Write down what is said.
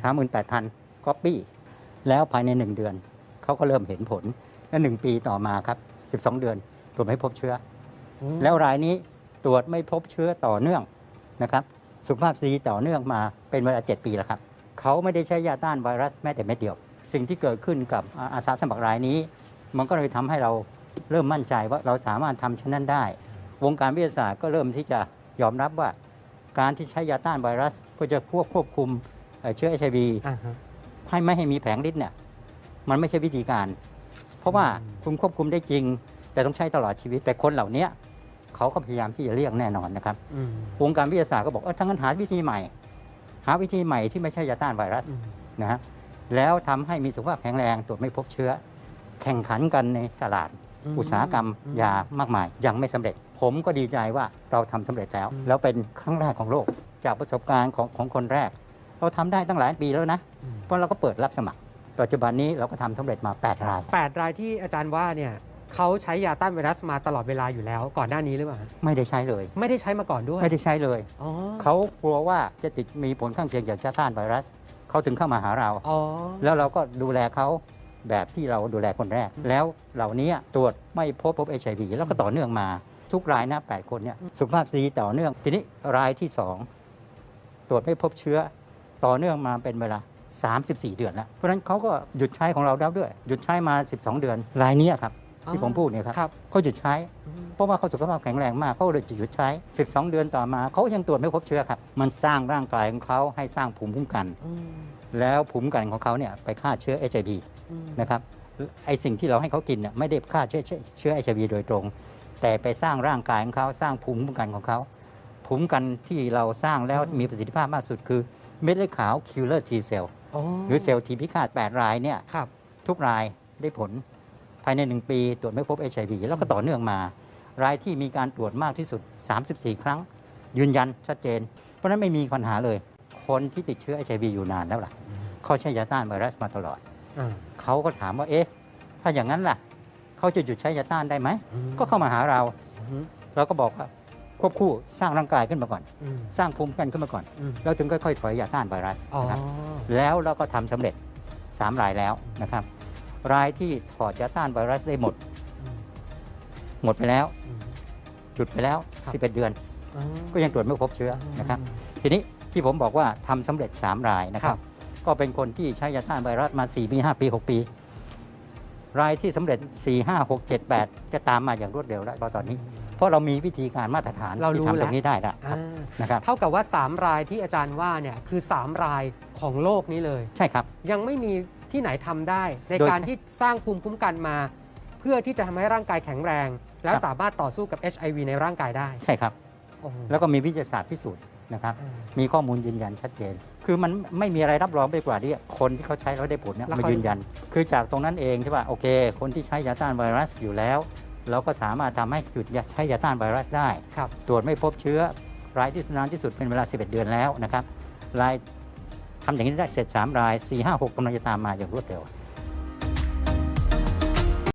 38,000ก๊อปปี้แล้วภายใน 1 เดือนเขาก็เริ่มเห็นผลและ1ปีต่อมาครับ 12 เดือนตรวจไม่พบเชื้อ แล้วรายนี้ตรวจไม่พบเชื้อต่อเนื่องนะครับ สุขภาพดีต่อเนื่องมาเป็นเวลา 7 ปีแล้วครับเขาไม่ได้ใช้ยาต้านไวรัสแม้แต่เม็ดเดียว สิ่งที่เกิดขึ้นกับอาอาสาสมัครรายนี้ มันก็เลยทำให้เราเริ่มมั่นใจว่าเราสามารถทำเช่นนั้นได้ วงการวิทยาศาสตร์ก็เริ่มที่จะยอมรับว่า การที่ใช้ยาต้านไวรัสเพื่อจะควบควบคุม เอ่อเชื้อเอชวีอ่าฮะ ให้ไม่ให้มีแผงฤทธิ์เนี่ยมันไม่ใช่วิธีการ เพราะว่าอืม คุณควบคุมได้จริง แต่ต้องใช้ตลอดชีวิต แต่คนเหล่านี้เขาก็พยายามที่จะเลี่ยงแน่นอนนะครับอืมวงการวิทยาศาสตร์ก็บอกเออทั้างนั้นหาวิธีใหม่ หาวิธีใหม่ที่ไม่ใช่ยาต้านไวรัสอืมนะฮะแล้วทำให้มีสุขภาพแข็งแรงตรวจไม่พบเชื้อ แข่งขันกันในตลาด อุตสาหกรรมยามากมาย ยังไม่สำเร็จ ผมก็ดีใจว่าเราทำสำเร็จแล้วแล้วเป็นครั้งแรกของโลก จากประสบการณ์ของของคนแรก เราทำได้ตั้งหลายปีแล้วนะอืมเพราะเราก็เปิดรับสมัคร ปัจจุบันนี้เราก็ทำสำเร็จมา 8 รายแปดรายที่อาจารย์ว่าเนี่ยเขาใช้ยาต้านไวรัสมาตลอดเวลาอยู่แล้ว ก่อนหน้านี้หรือเปล่าฮะไม่ได้ใช้เลย ไม่ได้ใช้มาก่อนด้วย ไม่ได้ใช้เลยอ๋อเขากลัวว่าจะติดมีผลข้างเคียงจากยาต้านไวรัสเขาถึงเข้ามาหาเราอ๋อแล้วเราก็ดูแลเขาแบบที่เราดูแลคนแรก แล้วเหล่านี้ตรวจไม่พบพบเอชไอวีแล้วก็ต่อเนื่องมาทุกรายนะแปดคนเนี่ยสุขภาพดีต่อเนื่อง ทีนี้รายที่ 2 ตรวจไม่พบเชื้อ ต่อเนื่องมาเป็นเวลา 34 เดือนแล้ว เพราะฉะนั้นเขาก็หยุดใช้ของเราแล้วด้วย หยุดใช้มา 12 เดือนรายเนี้ยครับที่ผมพูดเนี่ยครับครับเขาหยุดใช้อืมเพราะว่าเขาสุขภาพแข็งแรงมากเขาเลยหยุดใช้ 12 เดือนต่อมาเขายังตรวจไม่พบเชื้อครับ มันสร้างร่างกายของเขาให้สร้างภูมิคุ้มกันอืมแล้วภูมิคุ้มกันของเขาเนี่ยไปฆ่าเชื้อ HIV อืมนะครับไอสิ่งที่เราให้เขากินเนี่ยไม่ได้ฆ่าเชื้อเชื้อเชื้อ HIV โดยตรง แต่ไปสร้างร่างกายของเขาสร้างภูมิคุ้มกันของเขาภูมิคุ้มกันที่เราสร้างแล้วมีประสิทธิภาพมากสุดคือ เม็ดเลือดขาว killer T cell อ๋อหรือเซลล์ทีพิฆาต8รายเนี่ยครับทุกรายได้ผลภายใน 1 ปีตรวจไม่พบ HIV แล้วก็ต่อเนื่องมา รายที่มีการตรวจมากที่สุด 34 ครั้ง ยืนยันชัดเจน เพราะฉะนั้นไม่มีปัญหาเลย คนที่ติดเชื้อ HIV อยู่นานแล้วล่ะเขาใช้ยาต้านไวรัสมาตลอดอ่าเขาก็ถามว่าเอ๊ะ ถ้าอย่างนั้นล่ะ เขาจะหยุดใช้ยาต้านได้ไหมอืมก็เข้ามาหาเราอืมเราก็บอกว่า ควบคู่สร้างร่างกายขึ้นมาก่อน อืมสร้างภูมิคุ้มกันขึ้นมาก่อน อืม แล้วถึงค่อยๆถอยยาต้านไวรัสอ๋อ นะครับแล้วเราก็ทำสำเร็จ 3 รายแล้วนะครับรายที่ถอดยาต้านไวรัสได้หมดอืมหมดไปแล้วอืมหยุดไปแล้ว ครับ 11 เดือนอ๋อก็ยังตรวจไม่พบเชื้อนะครับ ทีนี้ที่ผมบอกว่าทำสำเร็จ 3 รายนะครัครับบก็เป็นคนที่ใช้ยาต้านไวรัสมา 4 ปี 5 ปี 6 ปี รายที่สำเร็จ 4 5 6 7 8 จะตามมาอย่างรวดเร็วแล้วตอนนี้ เพราะเรามีวิธีการมาตรฐานเรารู้ที่ทำตแล้รว งนี้ได้แล้วอ่านะครับเท่ากับว่า 3 รายที่อาจารย์ว่าเนี่ยคือ 3 รายของโลกนี้เลย ใช่ครับ ยังไม่มีที่ไหนทำได้ ในโดยการที่สร้างภูมิคุ้มกันมา เพื่อที่จะทำให้ร่างกายแข็งแรง แล้วครับ สามารถต่อสู้กับ HIV ในร่างกายได้ใช่ครับ โอ้โหแล้วก็มีวิทยาศาสตร์พิสูจน์นะครับ อ่า มีข้อมูลยืนยันชัดเจน คือมันไม่มีอะไรรับรองไปกว่าที่คนที่เขาใช้แล้วได้ผลเนี่ยแล้วมาเขา ยืนยัน คือจากตรงนั้นเองที่ว่าโอเค คนที่ใช้ยาต้านไวรัสอยู่แล้ว เราก็สามารถทำให้หยุดใช้ยาต้านไวรัสได้ครับตรวจไม่พบเชื้อรายที่นานที่สุดเป็นเวลา 11 เดือนแล้วนะครับรายทำอย่างนี้ได้เสร็จ 3 ราย 4 5 6กำลังจะตามมาอย่างรวดเร็ว